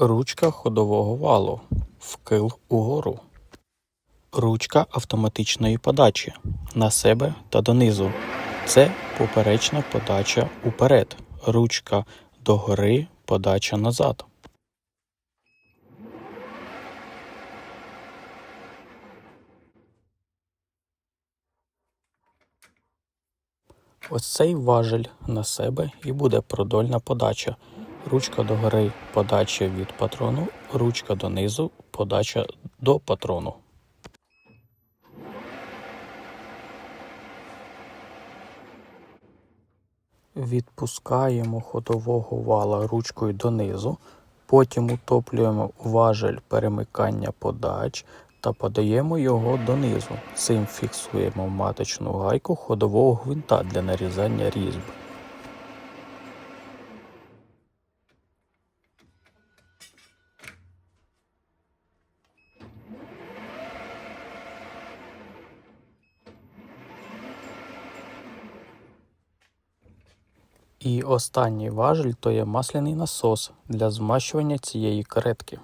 Ручка ходового валу. Вкил угору. Ручка автоматичної подачі на себе та донизу. Це поперечна подача уперед. Ручка догори, подача назад. Ось цей важель на себе і буде продольна подача. Ручка догори подача від патрону, ручка донизу подача до патрону. Відпускаємо ходового вала ручкою донизу, потім утоплюємо важель перемикання подач та подаємо його донизу. Цим фіксуємо маточну гайку ходового гвинта для нарізання різьб. І останній важіль то є масляний насос для змащування цієї каретки.